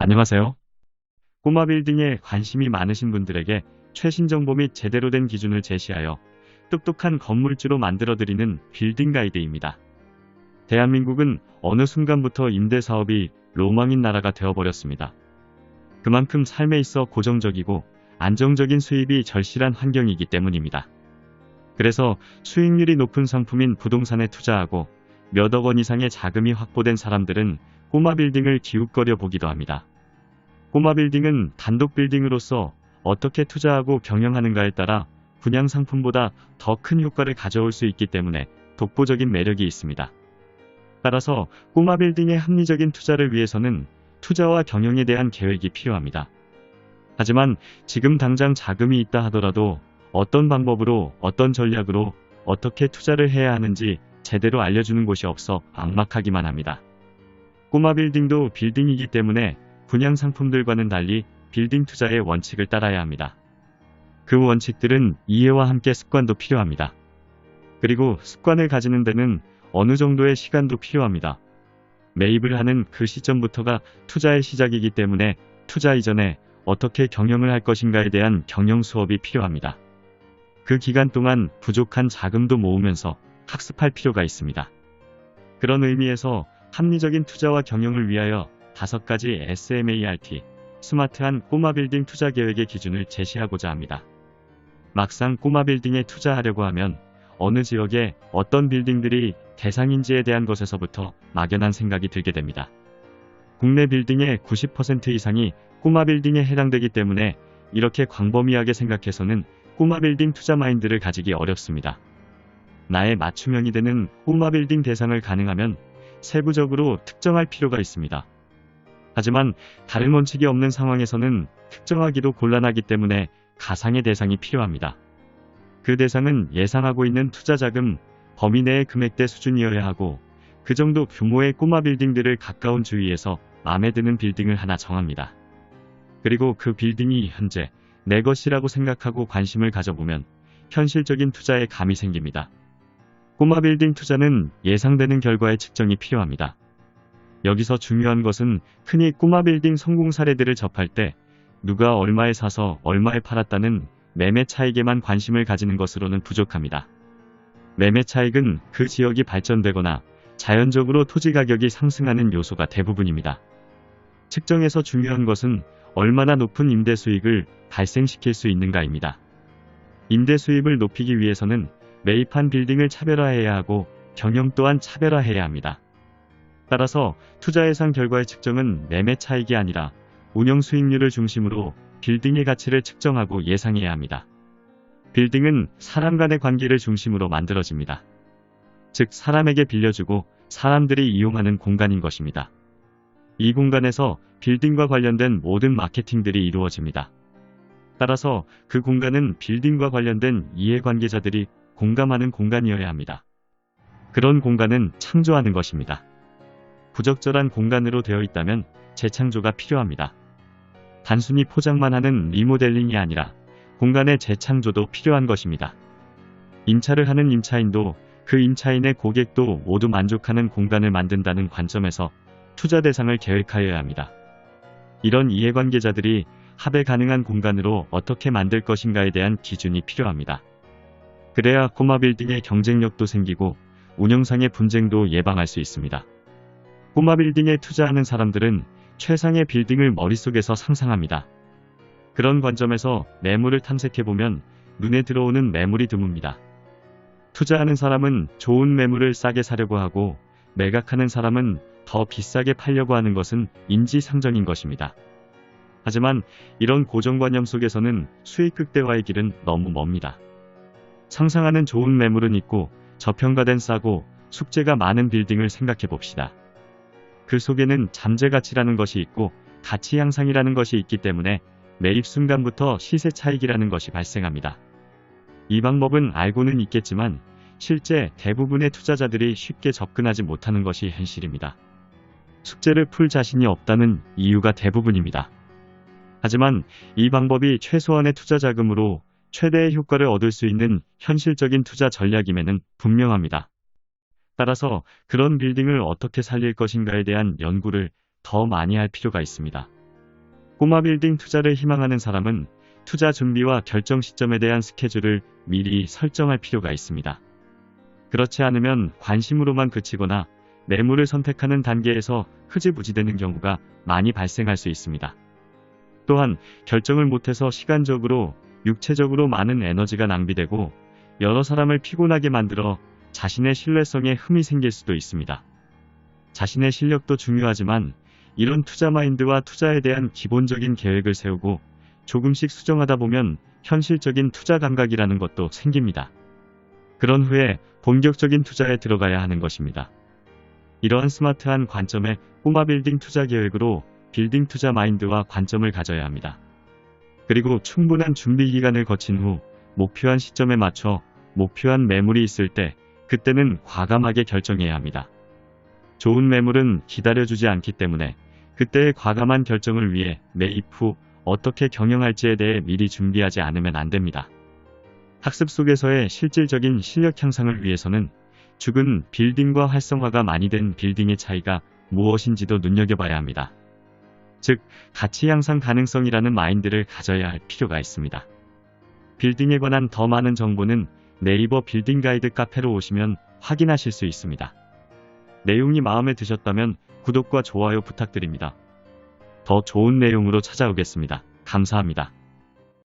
안녕하세요. 꼬마 빌딩에 관심이 많으신 분들에게 최신 정보 및 제대로 된 기준을 제시하여 똑똑한 건물주로 만들어드리는 빌딩 가이드입니다. 대한민국은 어느 순간부터 임대 사업이 로망인 나라가 되어버렸습니다. 그만큼 삶에 있어 고정적이고 안정적인 수입이 절실한 환경이기 때문입니다. 그래서 수익률이 높은 상품인 부동산에 투자하고 몇억 원 이상의 자금이 확보된 사람들은 꼬마 빌딩을 기웃거려 보기도 합니다. 꼬마 빌딩은 단독 빌딩으로서 어떻게 투자하고 경영하는가에 따라 분양 상품보다 더 큰 효과를 가져올 수 있기 때문에 독보적인 매력이 있습니다. 따라서 꼬마 빌딩의 합리적인 투자를 위해서는 투자와 경영에 대한 계획이 필요합니다. 하지만 지금 당장 자금이 있다 하더라도 어떤 방법으로 어떤 전략으로 어떻게 투자를 해야 하는지 제대로 알려주는 곳이 없어 막막하기만 합니다. 꼬마 빌딩도 빌딩이기 때문에 분양 상품들과는 달리 빌딩 투자의 원칙을 따라야 합니다. 그 원칙들은 이해와 함께 습관도 필요합니다. 그리고 습관을 가지는 데는 어느 정도의 시간도 필요합니다. 매입을 하는 그 시점부터가 투자의 시작이기 때문에 투자 이전에 어떻게 경영을 할 것인가에 대한 경영 수업이 필요합니다. 그 기간 동안 부족한 자금도 모으면서 학습할 필요가 있습니다. 그런 의미에서 합리적인 투자와 경영을 위하여 다섯 가지 SMART, 스마트한 꼬마 빌딩 투자 계획의 기준을 제시하고자 합니다. 막상 꼬마 빌딩에 투자하려고 하면 어느 지역에 어떤 빌딩들이 대상인지에 대한 것에서부터 막연한 생각이 들게 됩니다. 국내 빌딩의 90% 이상이 꼬마 빌딩에 해당되기 때문에 이렇게 광범위하게 생각해서는 꼬마 빌딩 투자 마인드를 가지기 어렵습니다. 나의 맞춤형이 되는 꼬마 빌딩 대상을 가능하면 세부적으로 특정할 필요가 있습니다. 하지만 다른 원칙이 없는 상황에서는 특정하기도 곤란하기 때문에 가상의 대상이 필요합니다. 그 대상은 예상하고 있는 투자 자금 범위 내의 금액대 수준이어야 하고 그 정도 규모의 꼬마 빌딩들을 가까운 주위에서 마음에 드는 빌딩을 하나 정합니다. 그리고 그 빌딩이 현재 내 것이라고 생각하고 관심을 가져보면 현실적인 투자에 감이 생깁니다. 꼬마 빌딩 투자는 예상되는 결과의 측정이 필요합니다. 여기서 중요한 것은 흔히 꼬마 빌딩 성공 사례들을 접할 때 누가 얼마에 사서 얼마에 팔았다는 매매 차익에만 관심을 가지는 것으로는 부족합니다. 매매 차익은 그 지역이 발전되거나 자연적으로 토지 가격이 상승하는 요소가 대부분입니다. 측정에서 중요한 것은 얼마나 높은 임대 수익을 발생시킬 수 있는가입니다. 임대 수입을 높이기 위해서는 매입한 빌딩을 차별화해야 하고 경영 또한 차별화해야 합니다. 따라서 투자 예상 결과의 측정은 매매 차익이 아니라 운영 수익률을 중심으로 빌딩의 가치를 측정하고 예상해야 합니다. 빌딩은 사람 간의 관계를 중심으로 만들어집니다. 즉 사람에게 빌려주고 사람들이 이용하는 공간인 것입니다. 이 공간에서 빌딩과 관련된 모든 마케팅들이 이루어집니다. 따라서 그 공간은 빌딩과 관련된 이해관계자들이 공감하는 공간이어야 합니다. 그런 공간은 창조하는 것입니다. 부적절한 공간으로 되어 있다면 재창조가 필요합니다. 단순히 포장만 하는 리모델링이 아니라 공간의 재창조도 필요한 것입니다. 임차를 하는 임차인도 그 임차인의 고객도 모두 만족하는 공간을 만든다는 관점에서 투자 대상을 계획하여야 합니다. 이런 이해관계자들이 합의 가능한 공간으로 어떻게 만들 것인가에 대한 기준이 필요합니다. 그래야 꼬마 빌딩의 경쟁력도 생기고 운영상의 분쟁도 예방할 수 있습니다. 꼬마 빌딩에 투자하는 사람들은 최상의 빌딩을 머릿속에서 상상합니다. 그런 관점에서 매물을 탐색해보면 눈에 들어오는 매물이 드뭅니다. 투자하는 사람은 좋은 매물을 싸게 사려고 하고 매각하는 사람은 더 비싸게 팔려고 하는 것은 인지상정인 것입니다. 하지만 이런 고정관념 속에서는 수익 극대화의 길은 너무 멉니다. 상상하는 좋은 매물은 있고 저평가된 싸고 숙제가 많은 빌딩을 생각해 봅시다. 그 속에는 잠재 가치라는 것이 있고 가치 향상이라는 것이 있기 때문에 매입 순간부터 시세 차익이라는 것이 발생합니다. 이 방법은 알고는 있겠지만 실제 대부분의 투자자들이 쉽게 접근하지 못하는 것이 현실입니다. 숙제를 풀 자신이 없다는 이유가 대부분입니다. 하지만 이 방법이 최소한의 투자 자금으로 최대의 효과를 얻을 수 있는 현실적인 투자 전략임에는 분명합니다. 따라서 그런 빌딩을 어떻게 살릴 것인가에 대한 연구를 더 많이 할 필요가 있습니다. 꼬마 빌딩 투자를 희망하는 사람은 투자 준비와 결정 시점에 대한 스케줄을 미리 설정할 필요가 있습니다. 그렇지 않으면 관심으로만 그치거나 매물을 선택하는 단계에서 흐지부지 되는 경우가 많이 발생할 수 있습니다. 또한 결정을 못해서 시간적으로, 육체적으로 많은 에너지가 낭비되고 여러 사람을 피곤하게 만들어 자신의 신뢰성에 흠이 생길 수도 있습니다. 자신의 실력도 중요하지만 이런 투자 마인드와 투자에 대한 기본적인 계획을 세우고 조금씩 수정하다 보면 현실적인 투자 감각이라는 것도 생깁니다. 그런 후에 본격적인 투자에 들어가야 하는 것입니다. 이러한 스마트한 관점의 꼬마 빌딩 투자 계획으로 빌딩 투자 마인드와 관점을 가져야 합니다. 그리고 충분한 준비 기간을 거친 후 목표한 시점에 맞춰 목표한 매물이 있을 때 그때는 과감하게 결정해야 합니다. 좋은 매물은 기다려주지 않기 때문에 그때의 과감한 결정을 위해 매입 후 어떻게 경영할지에 대해 미리 준비하지 않으면 안 됩니다. 학습 속에서의 실질적인 실력 향상을 위해서는 죽은 빌딩과 활성화가 많이 된 빌딩의 차이가 무엇인지도 눈여겨봐야 합니다. 즉, 가치 향상 가능성이라는 마인드를 가져야 할 필요가 있습니다. 빌딩에 관한 더 많은 정보는 네이버 빌딩 가이드 카페로 오시면 확인하실 수 있습니다. 내용이 마음에 드셨다면 구독과 좋아요 부탁드립니다. 더 좋은 내용으로 찾아오겠습니다. 감사합니다.